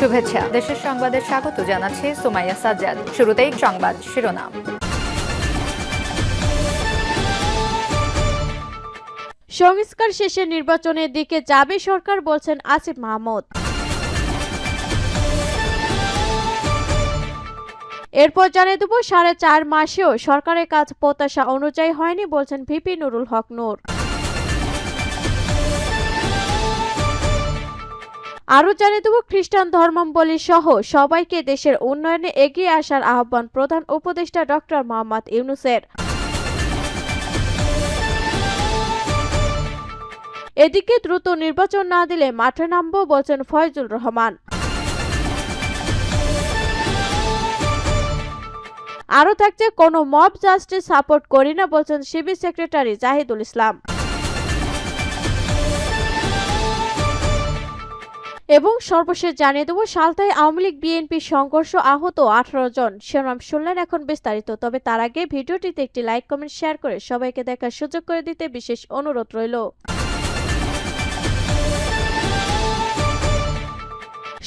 শুভেচ্ছা। দেশের সংবাদে স্বাগত জানাচ্ছি সুমাইয়া সাজ্জাদ। শুরুতেই সংবাদ শিরোনাম। সংস্কার শেষে নির্বাচনের দিকে যাবে সরকার বলছেন আসিফ মাহমুদ। এরপর জানিয়ে দেব, সাড়ে চার মাসেও সরকারের কাজ প্রত্যাশা অনুযায়ী হয়নি বলছেন ভিপি নুরুল হক নূর। আরও জানিয়ে দেব, খ্রিস্টান ধর্মাবলী সহ সবাইকে দেশের উন্নয়নে এগিয়ে আসার আহ্বান প্রধান উপদেষ্টা ডক্টর মোহাম্মদ ইউনুসের। এদিকে দ্রুত নির্বাচন না দিলে মাঠে নামব বলছেন ফয়জুল রহমান। আরও থাকছে, কোনো মব জাস্টিস সাপোর্ট করি না বলছেন সিবি সেক্রেটারি জাহিদুল ইসলাম। এবং সর্বশেষ জানিয়ে দেবো, সালতায় আওয়ামী লীগ বিএনপি সংঘর্ষ আহত আঠারো জন। শিরোনাম শুনলেন এখন বিস্তারিত, তবে তার আগে ভিডিওটিতে একটি লাইক কমেন্ট শেয়ার করে সবাইকে দেখার সুযোগ করে দিতে বিশেষ অনুরোধ রইল।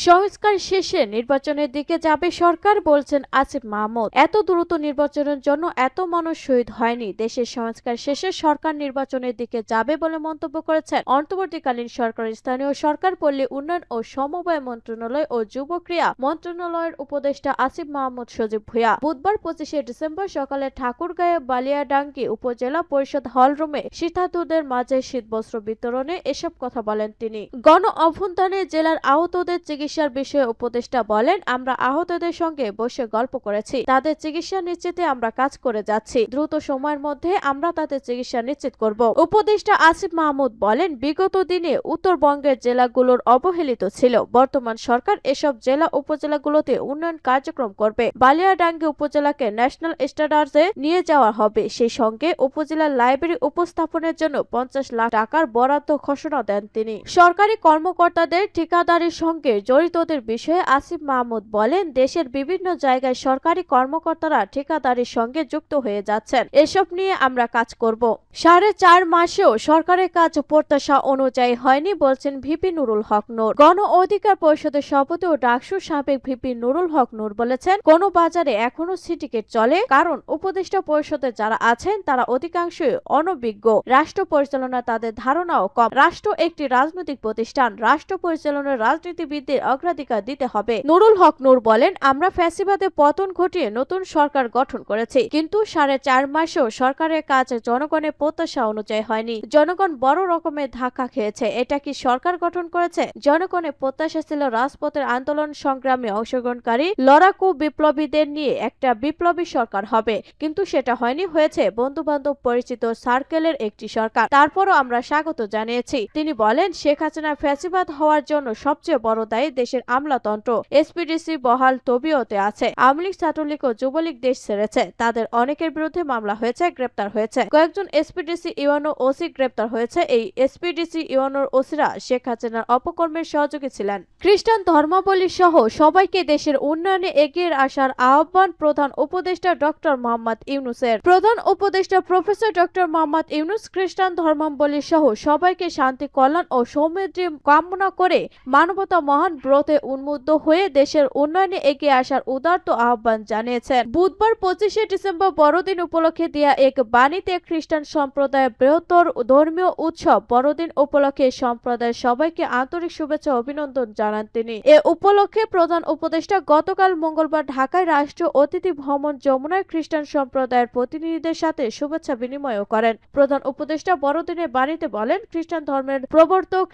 সংস্কার শেষে নির্বাচনের দিকে যাবে সরকার বলছেন আসিফ মাহমুদ। এত দ্রুত নির্বাচনের জন্য এত মানুষ শহীদ হয়নি। দেশের সংস্কার শেষে সরকার নির্বাচনের দিকে যাবে বলে মন্তব্য করেছেন। অন্তর্বর্তীকালীন সরকার, স্থানীয় সরকার, পল্লী উন্নয়ন ও সমবায় মন্ত্রণালয় ও যুব ক্রিয়া মন্ত্রণালয়ের উপদেষ্টা আসিফ মাহমুদ সজীব ভুয়া বুধবার পঁচিশে ডিসেম্বর সকালে ঠাকুরগাঁয়ে বালিয়াডাঙ্গি উপজেলা পরিষদ হলরুমে শীতার্থদের মাঝে শীতবস্ত্র বিতরণে এসব কথা বলেন তিনি। গণ অভ্যন্তরে জেলার আহতদের চিকিৎসার বিষয়ে উপদেষ্টা বলেন, আমরা আহতদের সঙ্গে বসে গল্প করেছি। তাদের চিকিৎসা নিশ্চিতে আমরা কাজ করে যাচ্ছি। দ্রুত সময়ের মধ্যে আমরা তাদের চিকিৎসা নিশ্চিত করব। উপদেষ্টা আসিফ মাহমুদ বলেন, বিগত দিনে উত্তরবঙ্গের জেলাগুলোর অবহেলিত ছিল। বর্তমান সরকার এসব জেলা উপজেলাগুলোতে উন্নয়ন কার্যক্রম করবে। বালিয়াডাঙ্গি উপজেলাকে ন্যাশনাল স্ট্যান্ডার্ডে নিয়ে যাওয়া হবে। সেই সঙ্গে উপজেলা লাইব্রেরি উপস্থাপনের জন্য পঞ্চাশ লাখ টাকার বরাদ্দ ঘোষণা দেন তিনি। সরকারি কর্মকর্তাদের ঠিকাদারির সঙ্গে জড়িতদের বিষয়ে আসিফ মাহমুদ বলেন, দেশের বিভিন্ন জায়গায় সরকারি কর্মকর্তারা ঠিকাদারির সঙ্গে যুক্ত হয়ে যাচ্ছেন। এসব নিয়ে আমরা কাজ করব। সাড়ে চার মাসেও সরকারের কাজ প্রত্যাশা অনুযায়ী হয়নি বলছেন ভিপি নুরুল হক নূর। গণ অধিকার পরিষদের সভাপতি ও ডাকসুর সাবেক ভিপি নুরুল হক নূর বলেছেন, কোন বাজারে এখনও সিটিকেট চলে, কারণ উপদেষ্টা পরিষদে যারা আছেন তারা অধিকাংশই অনভিজ্ঞ। রাষ্ট্র পরিচালনা তাদের ধারণাও কম। রাষ্ট্র একটি রাজনৈতিক প্রতিষ্ঠান, রাষ্ট্র পরিচালনার রাজনীতিবিদদের অগ্রাধিকার দিতে হবে। নুরুল হক নূর বলেন, আমরা ফ্যাসিবাদে পতন ঘটিয়ে নতুন সরকার গঠন করেছি, কিন্তু সাড়ে চার মাসেও সরকারের কাজ জনগণের প্রত্যাশা অনুযায়ী হয়নি। জনগণ বড় রকমের ধাক্কা খেয়েছে। এটা কি সরকার গঠন করেছে? জনগণের প্রত্যাশা ছিল রাজপথের আন্দোলন সংগ্রামে অংশগ্রহণকারী লড়াকু বিপ্লবীদের নিয়ে একটা বিপ্লবী সরকার হবে। কিন্তু সেটা হয়নি, হয়েছে বন্ধু বান্ধব পরিচিত সার্কেলের একটি সরকার। তারপরও আমরা স্বাগত জানিয়েছি। তিনি বলেন, শেখ হাসিনা ফ্যাসিবাদ হওয়ার জন্য সবচেয়ে বড় দায়ী দেশের আমলাতন্ত্র। এসপিডিসি বহাল তবিয়তে আছে। আওয়ামী লীগ, ছাত্রলীগ ও যুবলীগ দেশ ছেড়েছে। তাদের অনেকের বিরুদ্ধে মামলা হয়েছে, গ্রেপ্তার হয়েছে। কয়েকজন এসপিডিসি ইউএনও ওসি গ্রেপ্তার হয়েছে। এই এসপিডিসি ইউএনওর ওসিরা শেখ হাসিনার অপকর্মের সহযোগী ছিলেন। খ্রিস্টান ধর্মাবলী সহ সবাইকে দেশের উন্নয়নে এগিয়ে আসার আহ্বান প্রধান উপদেষ্টা ডক্টর মোহাম্মদ ইউনুসের। প্রধান উপদেষ্টা প্রফেসর ডক্টর মোহাম্মদ ইউনুস খ্রিস্টান ধর্মাবলী সহ সবাইকে শান্তি, কল্যাণ ও সমৃদ্ধি কামনা করে মানবতা মহান ব্রতে উন্মুক্ত হয়ে দেশের উন্নয়নে এগিয়ে আসার উদার্ত আহ্বান জানিয়েছেন। বুধবার পঁচিশে ডিসেম্বর বড়দিন উপলক্ষে দেয়া এক বাণীতে খ্রিস্টান সম্প্রদায়ের বৃহত্তর ধর্মীয় উৎসব বড়দিন উপলক্ষে সম্প্রদায়ের সবাইকে আন্তরিক শুভেচ্ছা অভিনন্দন জানান তিনি। এ উপলক্ষে প্রধান উপদেষ্টা গতকাল মঙ্গলবার ঢাকায় রাষ্ট্রীয় অতিথি ভ্রমণ যমুনায় খ্রিস্টান সম্প্রদায়ের প্রতিনিধিদের সাথে শুভেচ্ছা বিনিময়ও করেন। প্রধান উপদেষ্টা বড়দিনের বাণীতে বলেন, খ্রিস্টান ধর্মের প্রবর্তক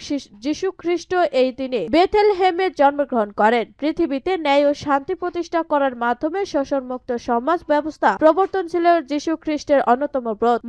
যীশু খ্রিস্ট এই দিনে বেথেলহেমে জন্মগ্রহণ করেন। পৃথিবীতে ন্যায় ও শান্তি প্রতিষ্ঠা করার মাধ্যমে শোষণমুক্ত সমাজ ব্যবস্থা প্রবর্তন ছিল যীশু খ্রিস্টের অন্যতম ব্রত।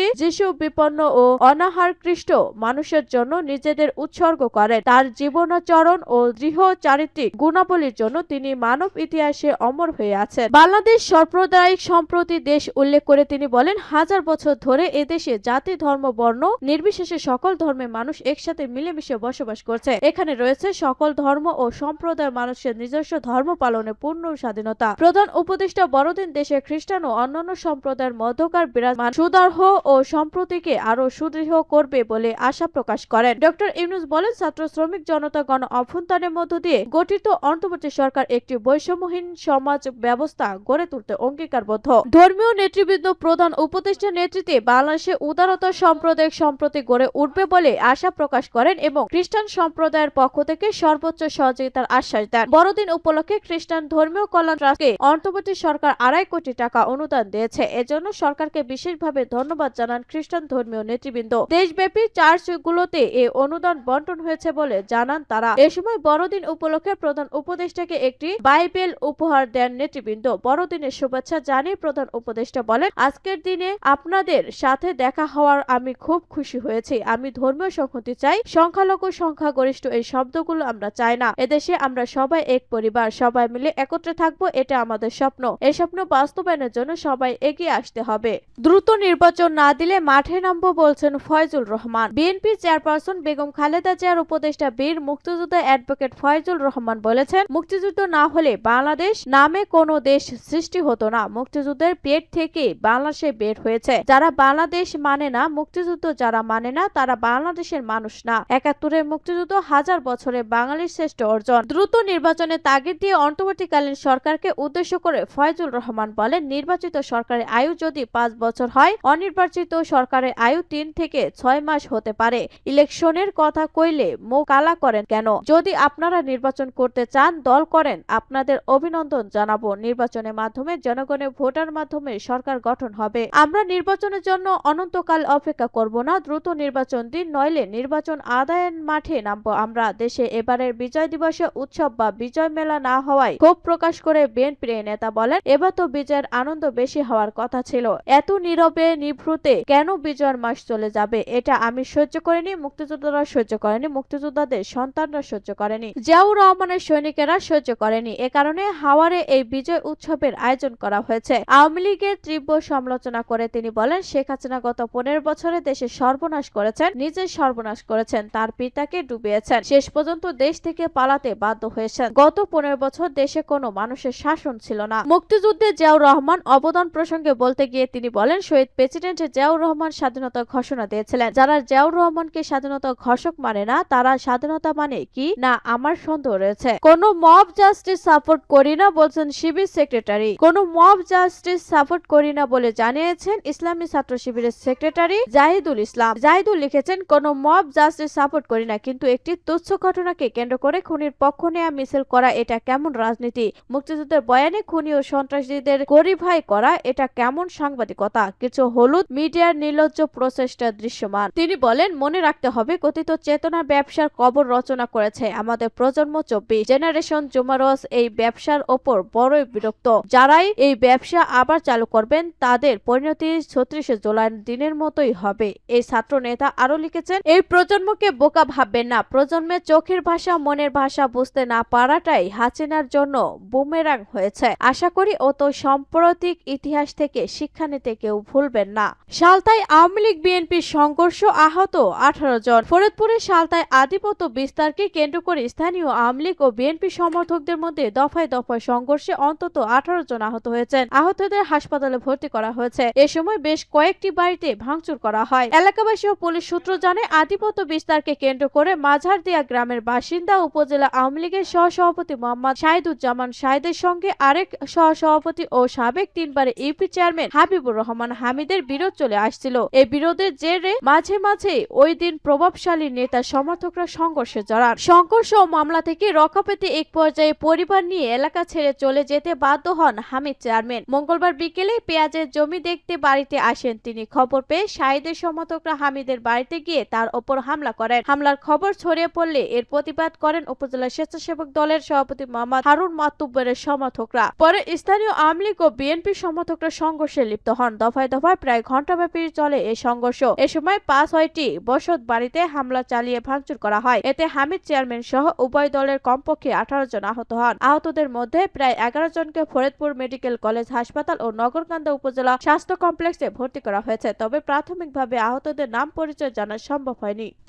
মহব্বতী যীশু বিপন্ন ও অনাহার খ্রিস্ট মানুষের জন্য নিজেদের উৎসর্গ করেন। তার জীবনাচরণ ও দৃঢ় চারিত্রিক গুণাবলীর জন্য তিনি মানব ইতিহাসে অমর হয়ে আছেন। বাংলাদেশ সাম্প্রদায়িক সম্প্রতি দেশ উল্লেখ করে তিনি বলেন, হাজার বছর ধরে এদেশে জাতি, ধর্ম, বর্ণ নির্বিশেষে সকল ধর্মের মানুষ একসাথে মিলেমিশে বসবাস করছে। এখানে রয়েছে সকল ধর্ম ও সম্প্রদায়ের মানুষের নিজস্ব ধর্ম পালনের পূর্ণ স্বাধীনতা। প্রধান উপদেষ্টা বড়দিন দেশে খ্রিস্টান ও অন্যান্য সম্প্রদায়ের মধ্যকার বিরাজমান সুদর্হ ও সম্প্রতিকে আরও সুদৃঢ় করবে বলে আশা প্রকাশ করেন। ডক্টর ইউনুস বলেন, ছাত্র শ্রমিক জনতা গণ অভ্যুত্থানের মধ্য দিয়ে গঠিত অন্তর্বর্তী সরকার একটি বৈষম্যহীন সমাজ ব্যবস্থা গড়ে তুলতে অঙ্গীকারবদ্ধ। ধর্মীয় নেতৃবৃন্দ, প্রধান উপদেষ্টার নেতৃত্বে বাংলাদেশে উদারতা সাম্প্রদায়িক সম্প্রতি গড়ে উঠবে বলে আশা প্রকাশ করেন এবং খ্রিস্টান সম্প্রদায়ের পক্ষ থেকে সর্বোচ্চ সহযোগিতার আশ্বাস দেন। বড়দিন উপলক্ষে খ্রিস্টান ধর্মীয় কল্যাণ ট্রাস্টকে অন্তর্বর্তী সরকার আড়াই কোটি টাকা অনুদান দিয়েছে। এজন্য সরকারকে বিশেষভাবে ধন্যবাদ জানান খ্রিস্টান ধর্মীয় নেতৃবৃন্দ। দেশব্যাপী চার্চগুলোতে এই অনুদান বন্টন হয়েছে বলে জানান তারা। এ সময় বড়দিন উপলক্ষে প্রধান উপদেষ্টাকে একটি বাইবেল উপহার দেন নেতৃবৃন্দ। বড়দিনের শুভেচ্ছা জানিয়ে প্রধান উপদেষ্টা বলেন, আজকের দিনে আপনাদের সাথে দেখা হওয়ার আমি খুব খুশি হয়েছি। আমি ধর্মীয় সংহতি চাই। সংখ্যালঘু, সংখ্যাগরিষ্ঠ এই শব্দগুলো আমরা চাই না। এদেশে আমরা সবাই এক পরিবার। সবাই মিলে একত্রে থাকব। এটা আমাদের স্বপ্ন। এই স্বপ্ন বাস্তবায়নের জন্য সবাই এগিয়ে আসতে হবে। দ্রুত নির্বাচন না দিলে মাঠে নামবো বলছেন ফয়জুল রহমান। বিএনপি চেয়ারপারসন বেগম খালেদা জিয়ার উপদেষ্টা বীর মুক্তিযোদ্ধা অ্যাডভোকেট ফয়জুল রহমান বলেছেন, মুক্তিযুদ্ধ না হলে বাংলাদেশ নামে কোনো দেশ সৃষ্টি হতো না। মুক্তিযুদ্ধের পেট থেকে বাংলাদেশে বের হয়েছে। যারা বাংলাদেশ মানে না, মুক্তিযুদ্ধ যারা মানে না, তারা বাংলাদেশের মানুষ না। একাত্তরের মুক্তিযুদ্ধ হাজার বছরে বাঙালির শ্রেষ্ঠ অর্জন। দ্রুত নির্বাচনে তাগিদ দিয়ে অন্তর্বর্তীকালীন সরকারকে উদ্দেশ্য করে ফয়জুল রহমান বলেন, নির্বাচিত সরকারের আয়ু যদি পাঁচ বছর হয়, অনির্বাচিত সরকারের আয়ু তিন থেকে ছয় মাস হতে পারে। ইলেকশনের কথা কইলে মুখ কালা করেন কেন? যদি আপনারা নির্বাচন করতে চান, দল করেন, আপনাদের অভিনন্দন জানাব। নির্বাচনের মাধ্যমে জনগণের ভোটার মাধ্যমে সরকার গঠন হবে। আমরা নির্বাচনের জন্য অনন্তকাল অপেক্ষা করব না। দ্রুত নির্বাচন দিন, নইলে নির্বাচন আদায়ের মাঠে নামবো আমরা। দেশে এবারের বিজয় দিবসে উৎসব বা বিজয় মেলা না হওয়ায় ক্ষোভ প্রকাশ করে বিএনপির নেতা বলেন, এবার তো বিজয়ের আনন্দ বেশি হওয়ার কথা ছিল। এত নীরবে, নিভৃতে কেন বিজয়ের মাস চলে যাবে এটা আমি সহ্য করিনি, মুক্তিযোদ্ধারা সহ্য করেনি, মুক্তিযোদ্ধাদের সন্তানরা সহ্য করেনি, জিয়াউর রহমানের সৈনিকেরা সহ্য করেনি। এ কারণে হাওয়ারে এই বিজয় উৎসবের আয়োজন করা হয়েছে। আওয়ামী লীগের তীব্র সমালোচনা করে তিনি বলেন, শেখ হাসিনা গত পনেরো বছরে দেশে সর্বনাশ করেছেন, নিজে সর্বনাশ করেছেন, তার পিতাকে ডুবিয়েছেন, শেষ পর্যন্ত দেশ থেকে পালাতে বাধ্য হয়েছেন। গত পনেরো বছর দেশে কোনো মানুষের শাসন ছিল না। মুক্তিযুদ্ধে জিয়াউর রহমান অবদান প্রসঙ্গে বলতে গিয়ে তিনি বলেন, শহীদ প্রেসিডেন্ট জিয়াউর রহমান স্বাধীনতা ঘোষণা দিয়েছিলেন। যারা জিয়াউর রহমানকে স্বাধীনতা ঘোষক মানে না, তারা স্বাধীনতা মানে কি? না, আমার সন্দেহ রয়েছে। কোন মব জাস্টিস সাপোর্ট করি না বলছেন শিবির সেক্রেটারি। কোন মব জাস্টিস সাপোর্ট করি না বলে জানিয়েছেন ইসলামী ছাত্র শিবিরের সেক্রেটারি জাহিদুল ইসলাম। জাহিদুল লিখেছেন, কোন মব জাস্টিস সাপোর্ট করি না, কিন্তু একটি তুচ্ছ ঘটনাকে কেন্দ্র করে খুনির পক্ষ নেয়া মিছিল করা, এটা কেমন রাজনীতি? মুক্তিযুদ্ধের বয়ানে খুনি ও সন্ত্রাসীদের গরিভাই করা, এটা কেমন সাংবাদিকতা? কিছু হলুদ মিডিয়ার নির্লজ্জ প্রচেষ্টা দৃশ্যমান। তিনি বলেন, মনে রাখতে হবে, কথিত চেতনার ব্যবসার কবর রচনা করেছে আমাদের প্রজন্ম চব্বিশ। জেনারেশন জুমারস এই ব্যবসার ওপর বড়ই বিরক্ত। যারাই এই ব্যবসা আবার চালু করবেন, তাদের পরিণতি ছত্রিশে জুলাই দিনের মতোই হবে। এই ছাত্র নেতা আরও লিখেছেন, এই প্রজন্মকে বোকা ভাববেন না। প্রজন্মের চোখের ভাষা, মনের ভাষা বুঝতে না পারাটাই হাসিনার জন্য বুমেরাং হয়েছে। আশা করি অত সাম্প্রতিক ইতিহাস থেকে শিক্ষা নিতে কেউ ভুলবেন না। সালতায় আওয়ামী লীগ বিএনপির সংঘর্ষ আহত আঠারো জন। ফরিদপুরে সালতায় আধিপত্য বিস্তারকে কেন্দ্র করে স্থানীয় আওয়ামী লীগ ও বিএনপি সমর্থকদের মধ্যে দফায় দফায় সংঘর্ষে অন্তত আঠারো জন আহত হয়েছেন। আহতদের হাসপাতালে ভর্তি করা হয়েছে। এ সময় বেশ কয়েকটি বাড়িতে ভাঙচুর করা হয়। এলাকাবাসী ও পুলিশ সূত্র জানে আধিপত্য বিস্তারকে কেন্দ্র করে মাঝারদিয়া গ্রামের বাসিন্দা উপজেলা আওয়ামী লীগের সহসভাপতি মোহাম্মদ শাহিদুজ্জামান শাহিদের সঙ্গে আরেক সহসভাপতি ও সাবেক তিনবারে ইউপি চেয়ারম্যান হাবিবুর রহমান হামিদের বিরোধ চলে আসছিল। এই বিরোধের জেরে মাঝে মাঝে ওই দিন প্রভাবশালী নেতা সমর্থকরা সংঘর্ষে জড়ান। সংঘর্ষ ও মামলা থেকে রক্ষা পেতে এক পর্যায়ে পরিবার নিয়ে এলাকা ছেড়ে চলে যেতে বাধ্য হন হামিদ চেয়ারম্যান। মঙ্গলবার বিকেলে পেঁয়াজের জমি দেখতে বাড়িতে আসেন তিনি। খবর পেয়ে শাহিদের সমর্থকরা হামিদের বাড়িতে গিয়ে তার ওপর হামলা করেন। হামলার খবর ছড়িয়ে পড়লে এর প্রতিবাদ করেন উপজেলা স্বেচ্ছাসেবক দলের সভাপতি মোহাম্মদ হারুন মাতুব্বরের সমর্থকরা। পরে স্থানীয় আওয়ামী লীগ ও বিএনপি সমর্থকরা সংঘর্ষে লিপ্ত হন। দফায় দফায় প্রায় ঘণ্টাব্যাপী চলে এই সংঘর্ষ। এ সময় পাঁচ ছয়টি বসত বাড়িতে হামলা চালিয়ে ভাঙচুর করা হয়। এতে হামিদ চেয়ারম্যান সহ উভয় দলের কমপক্ষে আঠারো জন আহত হন। আহতদের মধ্যে প্রায় এগারো জনকে ফরিদপুর মেডিকেল কলেজ হাসপাতাল ও নগরকান্দা উপজেলা স্বাস্থ্য কমপ্লেক্সে ভর্তি করা হয়েছে। তবে প্রাথমিকভাবে আহতদের নাম পরিচয় জানা সম্ভব হয়নি।